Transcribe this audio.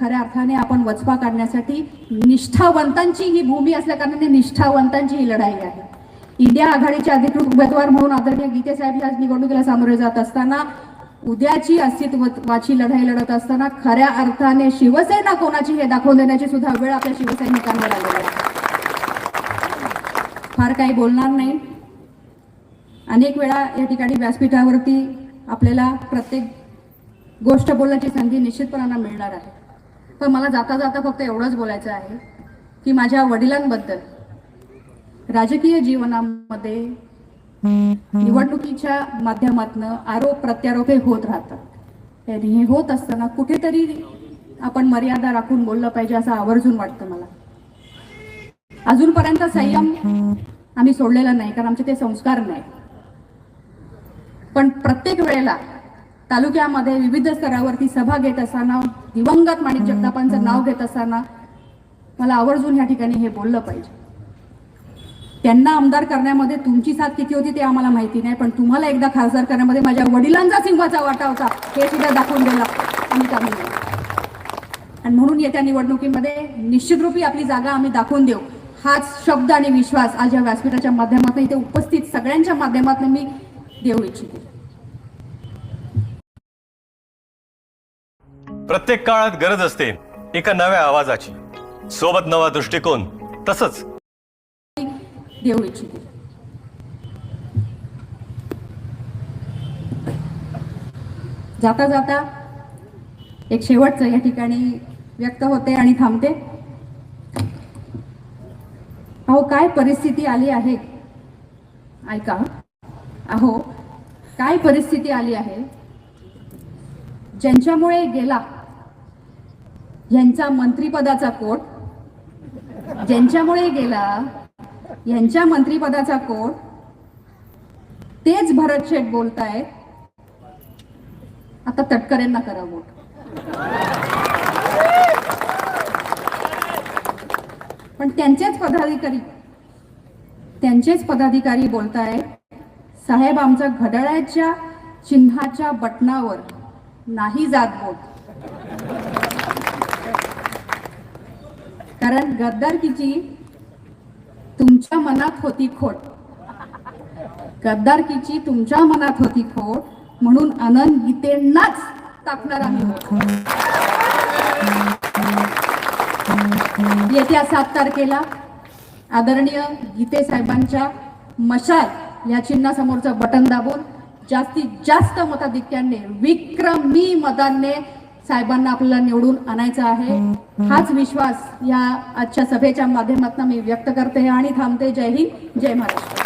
खऱ्या अर्थाने आपण वचपा काढण्यासाठी निष्ठावंतांची ही भूमी असल्या कारणाने निष्ठावंतांची ही लढाई आहे. इंडिया आघाडीचे अधिकृत उमेदवार म्हणून आदरणीय गीते साहेब या निवडणुकीला सामोरे जात असताना उद्याची अस्तित्वाची लढाई लढत असताना खऱ्या अर्थाने शिवसेना कोणाची हे दाखवून देण्याची सुद्धा वेळ आपल्या शिवसैनिकांवर आलेली आहे. फार काही बोलणार नाही. अनेक वेळा या ठिकाणी व्यासपीठावरती आपल्याला प्रत्येक गोष्ट बोलण्याची संधी निश्चितपणानं मिळणार आहे. पण मला जाता जाता फक्त एवढंच बोलायचं आहे की माझ्या वडिलांबद्दल राजकीय जीवनामध्ये निवडणुकीच्या माध्यमातून आरोप प्रत्यारोप हे होत राहतात. आणि हे होत असताना कुठेतरी आपण मर्यादा राखून बोललं पाहिजे असं आवर्जून वाटतं मला. अजूनपर्यंत संयम आम्ही सोडलेला नाही कारण आमचे ते संस्कार नाही. पण प्रत्येक वेळेला तालुक्यामध्ये विविध स्तरावरती सभा घेत असताना दिवंगत माणिक जगतापांचं नाव घेत असताना मला आवर्जून ह्या ठिकाणी हे बोललं पाहिजे. त्यांना आमदार करण्यामध्ये तुमची साथ किती होती ते आम्हाला माहिती नाही पण तुम्हाला एकदा खासदार करण्यामध्ये माझ्या वडिलांचा सिंहाचा वाटा होता. हे सुद्धा दाखवून दिला आम्ही कमी आणि म्हणून येत्या निवडणुकीमध्ये निश्चितरूपी आपली जागा आम्ही दाखवून देऊ. हाच शब्द आणि विश्वास आज या व्यासपीठाच्या माध्यमातून इथे उपस्थित सगळ्यांच्या माध्यमातून मी देऊ इच्छिते. प्रत्येक काळात गरज असते एका नव्या आवाजाची. सोबत नवा दृष्टिकोन तसंच. देऊ इच्छिते. जाता जाता एक शेवटचं या ठिकाणी व्यक्त होते आणि थांबते. अहो काय परिस्थिती आली आहे? ऐका. अहो काय परिस्थिती आली आहे? ज्यांच्यामुळे गेला यांचा मंत्रीपदाचा कोट ज्यांच्यामुळे गेला यांच्या मंत्रीपदाचा कोट तेच भरत शेठ बोलतायत. आता तटकरेंना करा वोट. पण त्यांचेच पदाधिकारी त्यांचेच पदाधिकारी बोलताय साहेब आमच्या घड्याळाच्या चिन्हाच्या बटनावर नाही जात बोट कारण गद्दारकीची तुमच्या मनात होती खोट. गद्दारकीची तुमच्या मनात होती खोट म्हणून आनंद गीतेंनाच टाकणार आम्ही येत्या सात तारखेला आदरणीय गीते साहेबांच्या मशाल या चिन्हासमोरचं बटन दाबून जास्तीत जास्त मताधिक्याने विक्रमी मतांनी साहेबांना आपल्याला निवडून आणायचं आहे. हाच विश्वास या आजच्या सभेच्या माध्यमातून मी व्यक्त करते आणि थांबते. जय हिंद जय महाराष्ट्र.